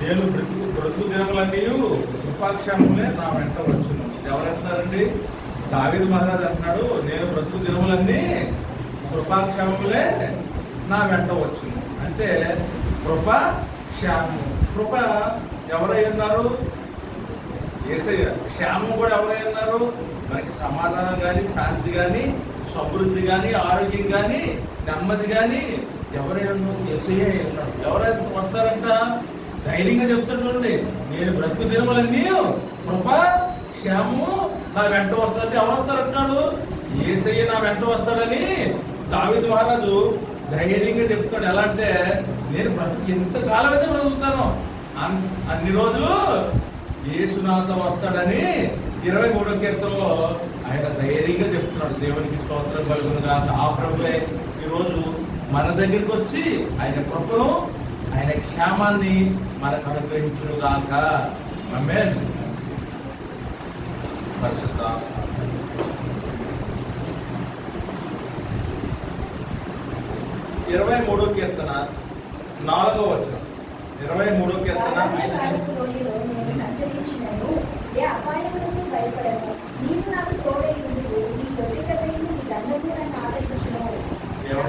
నేను ప్రతి ప్రతి దినములన్నీ కృపాక్షములే నా వెంట వచ్చును. ఎవరంటారండి దావీదు మహారాజ్ అంటున్నాడు నేను ప్రతి దినములన్నీ కృపాక్షములే నా వెంట వచ్చును. అంటే కృప క్షేమము కృప ఎవరై ఉన్నారు? ఏసయ్య. క్షేమం కూడా ఎవరై ఉన్నారు? మనకి సమాధానం కానీ శాంతి కానీ సమృద్ధి కానీ ఆరోగ్యం కానీ నెమ్మది కానీ ఎవరై ఉన్నారు? ఏసయ్య ఉన్నారు. ఎవరైనా వస్తారంట? ధైర్యంగా చెప్తుండండి నేను బ్రతుకు దినములన్నీ కృప క్షేమము నా వెంట వస్తారంటే ఎవరు వస్తారంటున్నాడు? ఏసయ్య నా వెంట వస్తాడని దావిద్ మహారాజు ధైర్యంగా చెప్తాడు ఎలా అంటే నేను బ్రతుకు ఎంతకాలం అయితే బ్రతుకుతాను అన్- అన్ని రోజులు నాతో వస్తాడని ఇరవై మూడో కీర్తనలో ఆయన ధైర్యంగా చెప్తున్నాడు. దేవునికి స్తోత్రం కలుగును కాక ఆ ప్రభువే ఈరోజు మన దగ్గరికి వచ్చి ఆయన కృపను ఆయన క్షేమాన్ని మనకు అనుగ్రహించును గాక. పరిశుద్ధ ఇరవై మూడో కీర్తన నాలుగో వచనం. ఇరవై మూడో కీర్తన.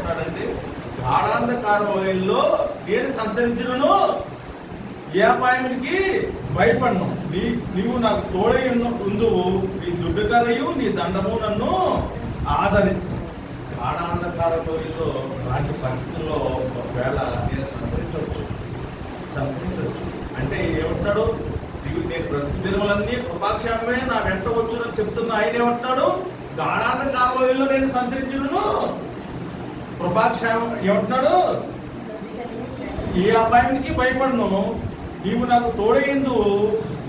కాలపు లోయలో నేను సంచరించినను. ఏ అపాయములకు భయపడను నీ గాఢాంధకార లోయల్లో నేను ఏ అపాయమునికి భయపడను. నీ నీవు నాకు తోడై ఉన్న- ఉందువు. నీ దుడ్డు కరయు నీ దండము నన్ను ఆదరించు. గాఢాంధకార లోయల్లో అలాంటి పరిస్థితుల్లో ఒకవేళ నేను సంచరించవచ్చు. సంతరించవచ్చు అంటే ఏమంటాడు నీవు నేను ప్రతి దినములన్నీ కృపాక్షేమమే నా వెంట వచ్చునని చెప్తున్న ఆయన ఏమంటాడు గాఢాంధకార లోయల్లో నేను సంచరించును కృపాక్షేమం ఏమంటున్నాడు? ఈ అపాయానికి భయపడను. నీవు నాకు తోడైందు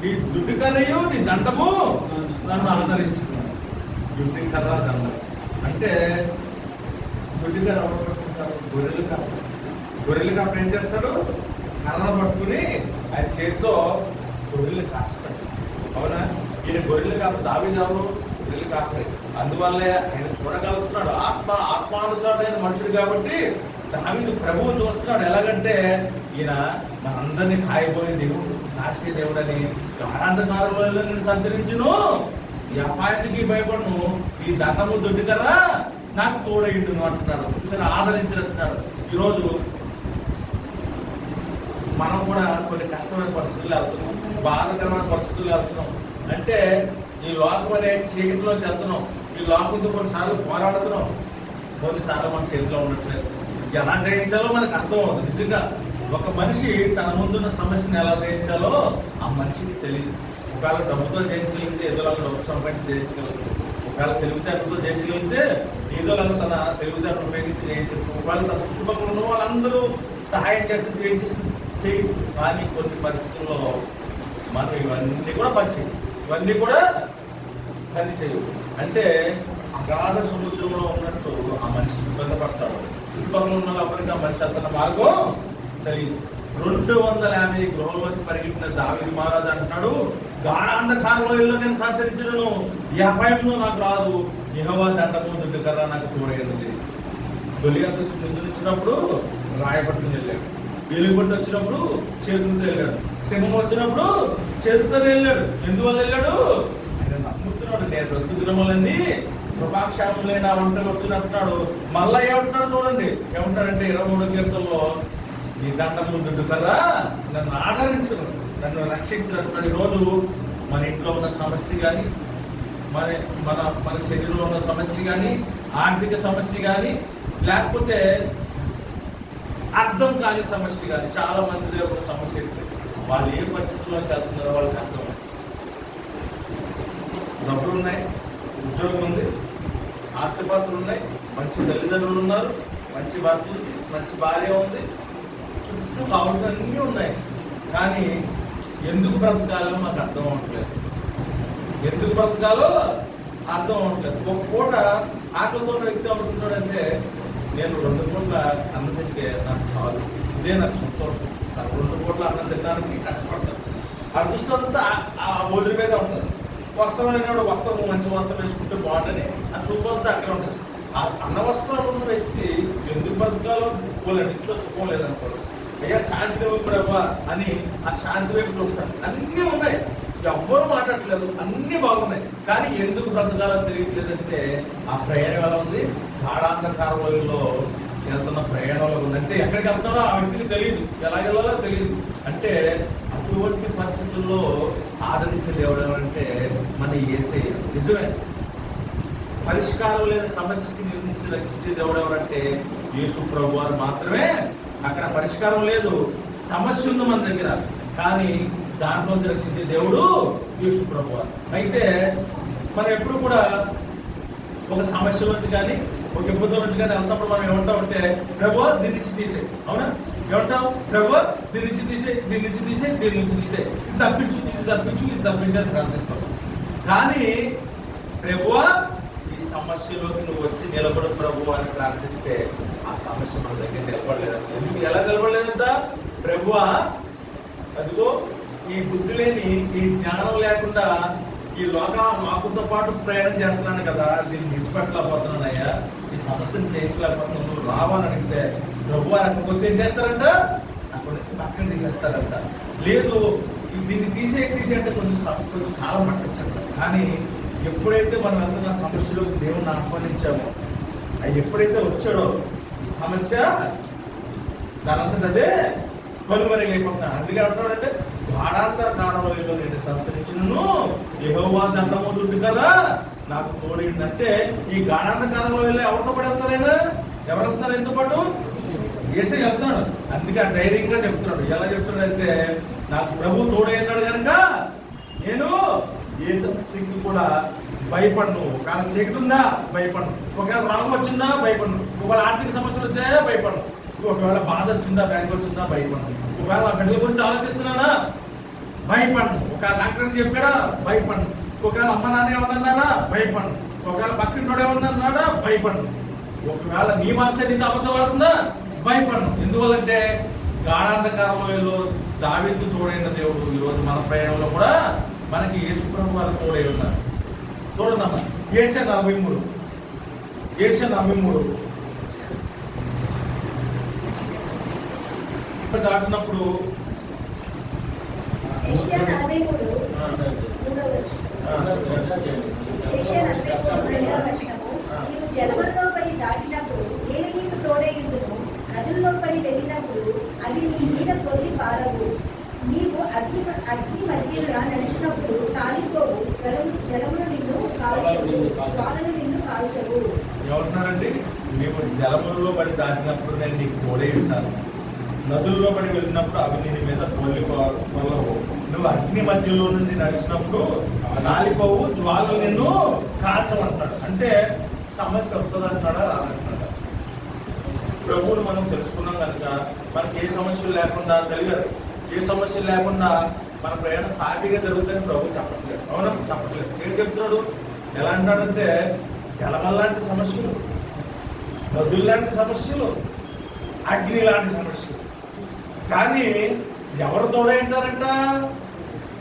నీ దుడ్డు కలయు నీ దండము నన్ను ఆదరించుకున్నాను దుడ్డు కర్ర దండం. అంటే దుడ్డు కర్ర గొర్రెలు కర్ర. గొర్రెలు కాపు ఏం చేస్తాడు? కర్రను పట్టుకుని ఆయన చేతితో గొర్రెలు కాస్తాడు. అవునా? ఈయన గొర్రెలు కాపు దావిదాము గొర్రెలు కాపలేదు అందువల్లే ఆయన చూడగలుగుతున్నాడు. ఆత్మ ఆత్మానుసారుడైన మనుషుడు కాబట్టి దావిని ప్రభువు చూస్తున్నాడు. ఎలాగంటే ఈయన మనందరినీ కాయబోయే దేవుడు కాసే దేవుడని గాఢాంధకారంలో నేను సంచరించును. ఈ అపాయానికి భయపడను. ఈ దండము దొడ్డి కదా నాకు తోడైండును అంటున్నాడు. చూసిన ఆదరించినట్టున్నాడు. ఈరోజు మనం కూడా కొన్ని కష్టమైన పరిస్థితులు వెళ్తున్నాం బాధకరమైన పరిస్థితులు వెళ్తున్నాం అంటే ఈ లోకం అనే చీకటిలో చెప్తున్నాం ఈ లోకంతో కొన్నిసార్లు పోరాడుతున్నాం. కొన్నిసార్లు మన చేతిలో ఉండట్లేదు ఎలా గ్రహించాలో మనకు అర్థం అవుతుంది నిజంగా ఒక మనిషి తన ముందున్న సమస్యను ఎలా జయించాలో ఆ మనిషికి తెలియదు. ఒకవేళ డబ్బుతో జయించగలిగితే ఏదో లాగా డబ్బు సంపాదించి జయించగలచ్చు ఒకవేళ తెలివితేటలతో జయించగలిగితే ఏదో లాగా తన తెలివితేటలు ఉపయోగించి జయించవచ్చు. ఒకవేళ తన చుట్టుపక్కల ఉన్న వాళ్ళందరూ సహాయం చేస్తే జయించచ్చు చేయొచ్చు. కానీ కొన్ని పరిస్థితుల్లో మనం ఇవన్నీ కూడా పచ్చి ఇవన్నీ కూడా పని చేయవు. అంటే అగాధ సముద్రంలో ఉన్నట్టు ఆ మనిషి ఇబ్బంది పడతాడు. చుట్టుపక్కల ఉన్న ఎవరికి ఆ మనిషి అతన మార్గం తెలియదు. రెండు వందల యాభై గృహం వచ్చి పరిగెట్టిన దావిది మహారాజు అంటున్నాడు గాఢాంధకారంలో ఇల్లు నేను సంచరించను ఈ అపాయంలో నాకు రాదు. ఇహవా దండము దుడ్డుకర్ర నాకు తోడైనది. గొలియాత్ వచ్చి ముందు వచ్చినప్పుడు రాయపట్టుకుని వెళ్ళాడు. వెలుగుబడి వచ్చినప్పుడు చేతులతో వెళ్ళాడు. సింహం వచ్చినప్పుడు చేతులతో వెళ్ళాడు. ఎందువల్ల వెళ్ళాడు? ఆయన నేను బ్రతుకు దినములన్నీ కృపాక్షేమంలో నా వంటలు వచ్చినట్టున్నాడు. మళ్ళా ఏమంటున్నాడు చూడండి ఏమంటాడంటే ఇరవై మూడు కీర్తనలో నీ దండము దుడ్డు కదా నన్ను ఆదరించను నన్ను రక్షించినట్టున్నాడు రోజు మన ఇంట్లో ఉన్న సమస్య కానీ మన మన మన శరీరంలో ఉన్న సమస్య కానీ ఆర్థిక సమస్య కానీ లేకపోతే అర్థం కాని సమస్య కానీ చాలా మంది దగ్గర ఉన్న సమస్య వాళ్ళు ఏ పరిస్థితుల్లో చేస్తున్నారో వాళ్ళకి అర్థం డబ్బులు ఉన్నాయి ఉద్యోగం ఉంది ఆస్తిపాస్తులు ఉన్నాయి మంచి తల్లిదండ్రులు ఉన్నారు మంచి భర్త ఉంది మంచి భార్య ఉంది చుట్టూ కావాల్సినవన్నీ ఉన్నాయి. కానీ ఎందుకు బ్రతకాలో మాకు అర్థం అవ్వట్లేదు. ఎందుకు బ్రతకాలో అర్థం అవ్వట్లేదు. ఒక పూట ఆకలితో ఉన్న వ్యక్తి అంటే నేను రెండు పూట్ల అన్నం తింటే నాకు చాలు. ఇదే నాకు సంతోషం. నాకు రెండు పూట్ల అన్నం తినడానికి కష్టపడతాను. ఆ దృష్టి అంతా ఆ- ఆ భోజనం మీద ఉంటుంది. వస్త్రం అనేవాడు వస్త్రం మంచి వస్త్రం వేసుకుంటే బాగుంటుంది ఆ చూపు అక్కడ ఉంటుంది. ఆ అన్న ఉన్న వ్యక్తి ఎందుకు బ్రతకాలో పోలేడు ఇంట్లో సుఖం లేదనుకోడు. అయ్యా శాంతి ఇవ్వు ప్రభా అని ఆ శాంతి వైపు చూస్తారు అన్నీ ఉన్నాయి. ఎవ్వరు మాట్లాడట్లేదు. అన్నీ బాగున్నాయి. కానీ ఎందుకు బ్రతకాలో తెలియట్లేదంటే ఆ ప్రయాణం ఎలా ఉంది? గాఢాంధకారంలో వెళ్తున్న ప్రయాణంలో ఉంది? అంటే ఎక్కడికి వెళ్తాడో ఆ వ్యక్తికి తెలియదు. ఎలాగెళ్ళాలో తెలియదు. అంటే అటువంటి పరిస్థితుల్లో ఆదరించే దేవుడు ఎవరంటే మన ఏసే. నిజమే. పరిష్కారం లేని సమస్యకి నిర్మించి రక్షించే దేవుడు ఎవరంటే యేసు ప్రభు వారు మాత్రమే. అక్కడ పరిష్కారం లేదు. సమస్య ఉంది మన దగ్గర. కానీ దాంట్లో రక్షించే దేవుడు యేసు ప్రభు వారు అయితే మనం ఎప్పుడు కూడా ఒక సమస్య వచ్చి కానీ ఒక ఇబ్బంది నుంచి కానీ అంతప్పుడు మనం ఏమంటా ఉంటే ప్రభు దీని నుంచి తీసే అవునా? ఏమంటాం ప్రభు దీని నుంచి తీసే దీని నుంచి తీసే దీని నుంచి తీసే ఇది తప్పించు ఇది తప్పించు ఇది తప్పించని ప్రార్థిస్తాం. కానీ ప్రభు ఈ సమస్యలోకి నువ్వు వచ్చి నిలబడు ప్రభు అని ప్రార్థిస్తే ఆ సమస్య మన దగ్గర నిలబడలేదంట ఎందుకు? ఎలా నిలబడలేదంట? ప్రభు అదిగో ఈ బుద్ధి లేని ఈ జ్ఞానం లేకుండా ఈ లోగా మాకుతో పాటు ప్రయాణం చేస్తున్నాను కదా దీన్ని విడిచిపెట్టలేకపోతున్నానయ్యా. ఈ సమస్యను చేసుకోలేకపోతున్నాను నువ్వు రావాలని అడిగితే ప్రభు వారు అక్కడికి వచ్చి ఏం చేస్తారంట? అక్కడ నుంచి పక్కన తీసేస్తారంట. లేదు దీన్ని తీసే తీసేయంటే కొంచెం కొంచెం కాలం పట్టచ్చంట కానీ ఎప్పుడైతే మనం వెళ్తున్న సమస్యలో దేవుణ్ణి ఆహ్వానించామో అది ఎప్పుడైతే వచ్చాడో ఈ సమస్య దానంతట అదే అందుకే అంటున్నాడంటే వాడాంతర కాలంలో నేను సంచరించినను. యెహోవా దండము దుడ్డు కదా. నాకు తోడిందంటే ఈ గాఢాంత కాలంలో ఎవరితో పడేస్తారైనా ఎవరు వెళ్తున్నారు ఎంతో పాటు? ఏసై చెప్తున్నాడు. అందుకే ధైర్యంగా చెప్తున్నాడు. ఎలా చెప్తున్నాడంటే నాకు ప్రభు తోడైనాడు కనుక నేను ఏ సమస్యకి కూడా భయపడను. ఒకవేళ చీకటి ఉందా? భయపడను. ఒకవేళ రోగం వచ్చిందా? భయపడను. ఒకవేళ ఆర్థిక సమస్యలు వచ్చాయా? భయపడను. ఒకవేళ బాధ వచ్చిందా బ్యాంక్ వచ్చిందా భయపడను. ఒకవేళ ఆ బిడ్డల గురించి ఆలోచిస్తున్నానా? భయపడను. ఒకవేళ డాక్టర్ చెప్పాడా? భయపడను. ఒకవేళ అమ్మ నాన్న ఏమన్నారా? భయపడను. ఒకవేళ పక్కింటోడు ఏమన్నాడా? భయపడను. ఒకవేళ నీ మనసే నీకు అబద్ధం పడుతుందా భయపడను. ఎందువల్లంటే గాఢాంధకారంలో దావెత్తు తోడైన దేవుడు ఈరోజు మన ప్రయాణంలో కూడా మనకి యేసుప్రభు వారు తోడై ఉన్నారు. చూడండి అమ్మ ఏష నలభై మూడు. ఏష నలభై మూడు దాటినప్పుడు యెషయా నలభై మూడు ఆ, మూడవ వచనం. ఆ, యెషయా నలభై మూడు రెండవ వచనము నీవు జలములలో పడి దాటినప్పుడు నేను నీకు తోడైందును నదుల్లో పడి వెళ్ళినప్పుడు అవి నీ మీద కొల్లి పారవు. నీవు అగ్ని అగ్ని మధ్యన నడిచినప్పుడు కాలిపోవు. జలము జలములు నిన్ను కాల్చవు. జ్వాలలు నిన్ను కాల్చవు. ఏమంటున్నారండి మేము జలములలో పడి దాటినప్పుడు నేను నీకు తోడై ఉంటాను. నదుల్లో పడి వెళ్ళినప్పుడు అవి నీ మీద పొల్లి పొల్లవు. నువ్వు అగ్ని మధ్యలో నుండి నడిచినప్పుడు కాలిపోవు జ్వాలలు నిన్ను కాల్చమంటాడు. అంటే సమస్య వస్తుంది అంటున్నాడా రాదంటున్నాడా? ప్రభువుని మనం తెలుసుకున్నాం కనుక మనకి ఏ సమస్యలు లేకుండా తెలియదు. ఏ సమస్యలు లేకుండా మన ప్రయాణం సాఫీగా జరుగుతుందని ప్రభు చెప్పట్లేదు. అవునా? చెప్పట్లేదు. ఏం చెప్తున్నాడు? ఎలా అంటాడంటే జలమల్ లాంటి సమస్యలు నదులు లాంటి సమస్యలు అగ్ని లాంటి సమస్యలు. కానీ ఎవరు తోడై ఉంటారంట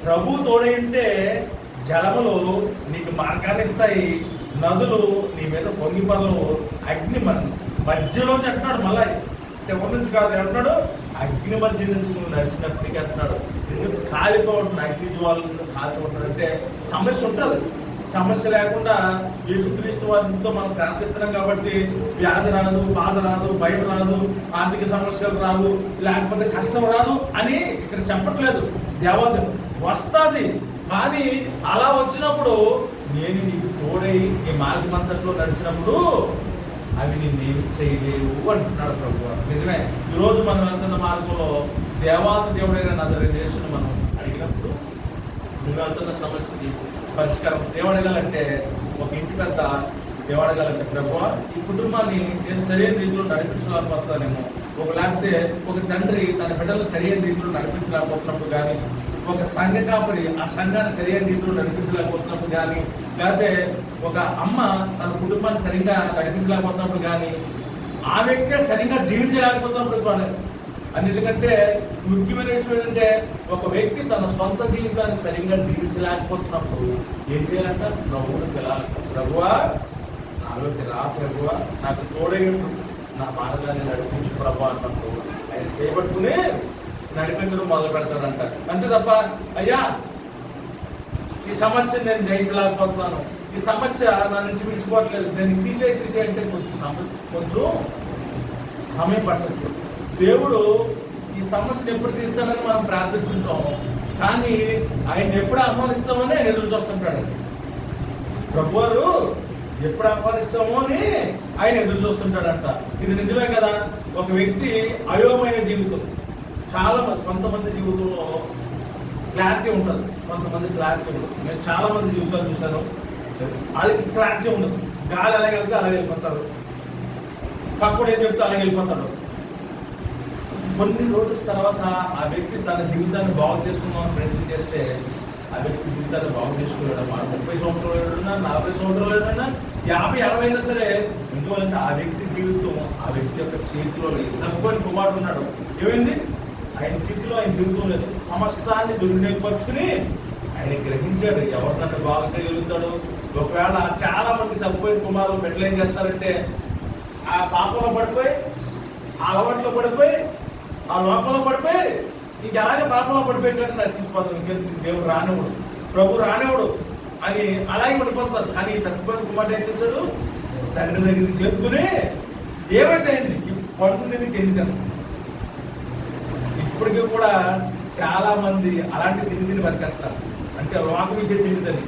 ప్రభు తోడై ఉంటే జలములు నీకు మార్గాన్ని ఇస్తాయి నదులు నీ మీద పొంగి పనులు అగ్ని మన మధ్యలో అంటున్నాడు మళ్ళీ. చివరి నుంచి కాదు అంటున్నాడు అగ్ని మధ్య నుంచి నువ్వు నడిచినప్పటికీ అంటున్నాడు. ఎందుకు కాలిపోవడం? అగ్ని జ్వాలను కాల్చుకుంటాడు అంటే సమస్య ఉంటుంది. సమస్య లేకుండా యేసుక్రీస్తు వారితో మనం ప్రార్థిస్తున్నాం కాబట్టి వ్యాధి రాదు బాధ రాదు భయం రాదు ఆర్థిక సమస్యలు రాదు లేకపోతే కష్టం రాదు అని ఇక్కడ చెప్పట్లేదు. దేవత వస్తుంది. కానీ అలా వచ్చినప్పుడు నేను నీకు తోడై ఈ మార్గమంతట్లో నడిచినప్పుడు అవి నిన్నేమి చేయలేవు అంటున్నాడు ప్రభు. నిజమే. ఈరోజు మనం వెళ్తున్న మార్గంలో దేవాత దేవుడైన నదరి దేశం మనం అడిగినప్పుడు నువ్వు వెళ్తున్న సమస్య పరిష్కారం. ఏమడగాలంటే ఒక ఇంటి పెద్ద ఏమడగాలంటే ప్రభు ఈ కుటుంబాన్ని నేను సరైన రీతిలో నడిపించలేకపోతానేమో ఒక లేకపోతే ఒక తండ్రి తన బిడ్డలు సరైన రీతిలో నడిపించలేకపోతున్నప్పుడు కానీ ఒక సంఘ కాపరి ఆ సంఘాన్ని సరైన రీతిలో నడిపించలేకపోతున్నప్పుడు కానీ లేకపోతే ఒక అమ్మ తన కుటుంబాన్ని సరిగ్గా నడిపించలేకపోతున్నప్పుడు కానీ ఆ వ్యక్తి సరిగ్గా జీవించలేకపోతున్నప్పుడు అన్నిటికంటే ముఖ్యమైన విషయం ఏంటంటే ఒక వ్యక్తి తన సొంత జీవితాన్ని సరిగ్గా జీవించలేకపోతున్నప్పుడు ఏం చేయాలంట? ప్రభువును పిలాలి ప్రభువా నాలోకి రా ప్రభువా. నాకు తోడైనట్టు నా మార్గాన్ని నడిపించు ప్రభు అన్నప్పుడు ఆయన చేపట్టుకుని నడిపించడం మొదలు పెడతాడంట. అంతే తప్ప అయ్యా ఈ సమస్య నేను జయించలేకపోతున్నాను. ఈ సమస్య నా నుంచి విడిచిపోవట్లేదు. నేను తీసే తీసే అంటే కొంచెం సమస్య కొంచెం సమయం పట్టచ్చు. దేవుడు ఈ సమస్యను ఎప్పుడు తీస్తాడని మనం ప్రార్థిస్తుంటాం కానీ ఆయన ఎప్పుడు ఆహ్వానిస్తామని ఆయన ఎదురు చూస్తుంటాడు. ప్రభువారు ఎప్పుడు ఆహ్వానిస్తామో అని ఆయన ఎదురు చూస్తుంటాడంట. ఇది నిజమే కదా? ఒక వ్యక్తి అయోమయ జీవితం. చాలా మంది కొంతమంది జీవితంలో క్లారిటీ ఉంటుంది కొంతమంది క్లారిటీ ఉండదు. నేను చాలా మంది జీవితాలు చూశాను. వాళ్ళకి క్లారిటీ ఉండదు. గాలి అలాగే వెళ్తే అలాగే వెళ్ళిపోతారు. పక్కడు ఏం చెప్తే అలాగే వెళ్ళిపోతాడు కొన్ని రోజుల తర్వాత ఆ వ్యక్తి తన జీవితాన్ని బాగు చేసుకుందామని ప్రయత్నం చేస్తే ఆ వ్యక్తి జీవితాన్ని బాగు చేసుకోలేడు మన ముప్పై సంవత్సరాలు ఏడున్నా నలభై సంవత్సరాలు ఏడున్నా యాభై అరవై అయినా సరే ఎందువల్లంటే ఆ వ్యక్తి జీవితం ఆ వ్యక్తి యొక్క చేతిలో లేదు. తప్పుకొని కుమారుడు ఉన్నాడు. ఏమైంది? ఆయన చేతిలో ఆయన జీవితం లేదు. సమస్తాన్ని దుర్వినియోగపరుచుకుని ఆయన గ్రహించాడు. ఎవరు నన్ను బాగు చేయగలుగుతాడు? ఒకవేళ చాలా మంది తప్పిపోయిన కుమారులు బిడ్డలు ఏం చేస్తారంటే ఆ పాపంలో పడిపోయి ఆ అలవాట్లో పడిపోయి ఆ లోకంలో పడిపోయి నీకు ఎలాగే పాపంలో పడిపోయి నశించిపోతారు ఇంకెందుకు? దేవుడు రానివాడు ప్రభు రానివాడు అని అలాగే ఉండిపోతారు కానీ తప్పిపోయిన కుమారుడు ఏం చేస్తాడు? తండ్రి దగ్గరికి చెప్పుకుని ఏమైతే అయింది? పడుతుంది తిండి తిన ఇప్పటికీ కూడా చాలా మంది అలాంటి తిండి తిని బతికేస్తారు. అంటే లోకం ఇచ్చే తిండి తిని.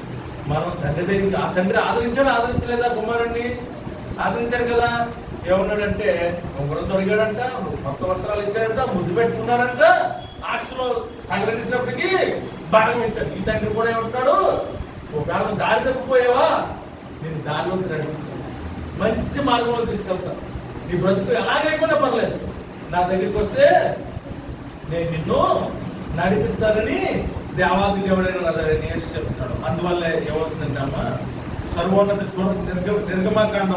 మనం తండ్రి దగ్గరికి ఆ తండ్రి ఆదరించాడు? ఆదరించలేదా కుమారుణ్ణి? ఆదరించాడు కదా. ఏమన్నాడంటే ఉంగరం తొడిగాడంట కొత్త వస్త్రాలు ఇచ్చాడంట ముద్దు పెట్టుకున్నాడంట ఆస్తులో తగలనిసినప్పటికీ భాగం ఇచ్చాడు. ఈ తండ్రి కూడా ఏమంటాడు ఒకవేళ దారి తప్పిపోయావా? నేను దారిలోంచి నడిపిస్తాను మంచి మార్గంలో తీసుకెళ్తాను. నీ బ్రతుకు ఎలాగైపోయినా పర్లేదు. నా దగ్గరికి వస్తే నేను నిన్ను నడిపిస్తానని దేవాది దేవుడైన నజరేని చెప్తున్నాడు. అందువల్ల ఏమవుతుందంటే అమ్మ సర్వోన్నత చూడ నిర్గ నిర్గమాకాండం